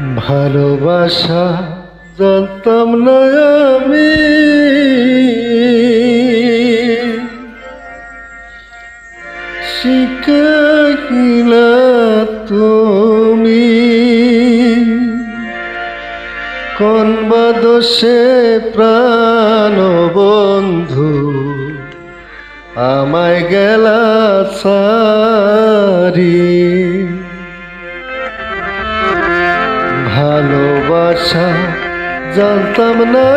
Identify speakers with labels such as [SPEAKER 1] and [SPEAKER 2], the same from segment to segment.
[SPEAKER 1] ভালোবাসা জানতাম না আমি। শিখাইলা তুমি কোন প্রাণ বন্ধু আমায় গেলা সারি। ভালোবাসা জানতাম না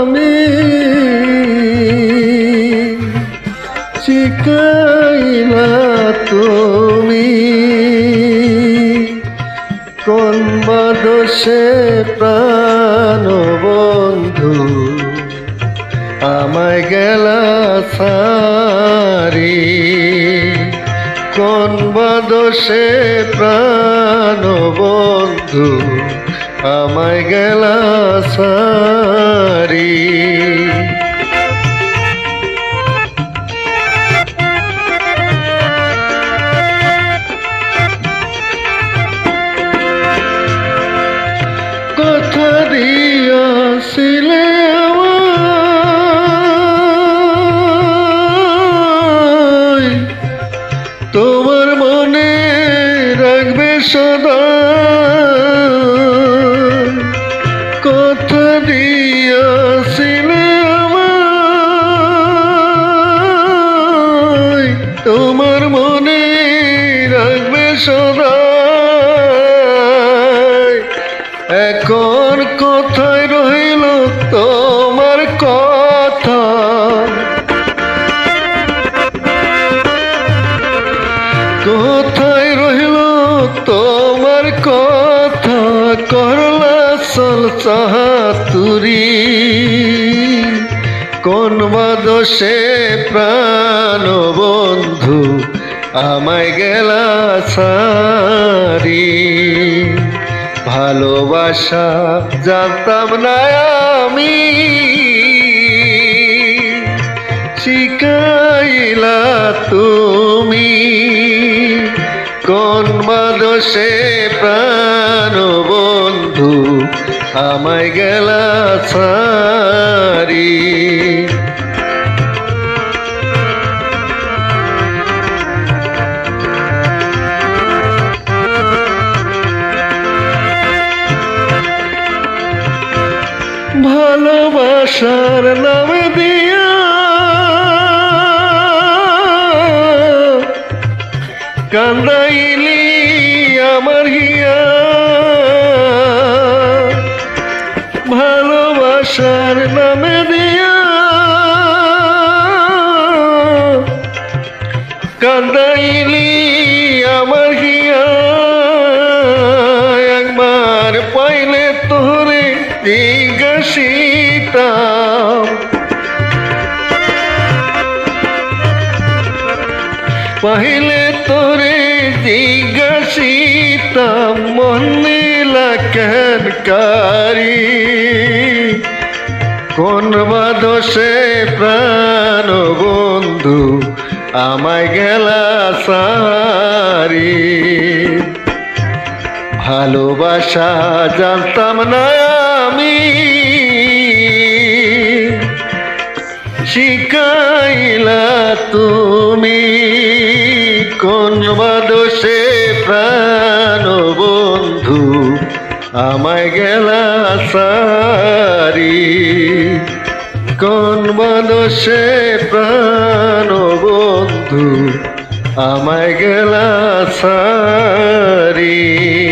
[SPEAKER 1] আমি। শিখাইলা তুমি। কোন বাদশে প্রাণ বন্ধু আমায় গেলা সারি। কোন বদসে প্রাণ বন্ধু আমায় গেলা সারি। সদা কথা করলা সল চাহাতুরি কোন বাদশে প্রাণ বন্ধু আমায় গেলা সারি ভালোবাসা জানতাম না আমি। শিখাইলা তুমি। কোন মাদসে প্রাণ বন্ধু আমায় গেলা সারি ভালোবাসার নামে দিয়া কান্দাইলি আমার হিয়া ভালোবাসার নামে দিয়া। কান্দাইলি আমার হিয়া একবার পাইলে তোরে জিজ্ঞাসিতাম পাইলে জিজ্ঞাসিতাম মনে কেন কারি কোন বাদশে প্রাণ বন্ধু আমায় গেলা সারি ভালোবাসা জানতাম না আমি শিখাইলা তুমি কোন বাদশে প্রাণ বন্ধু আমায় গেলা সারি। কোন মানুষে প্রাণ বন্ধু আমায় গেলা সারি।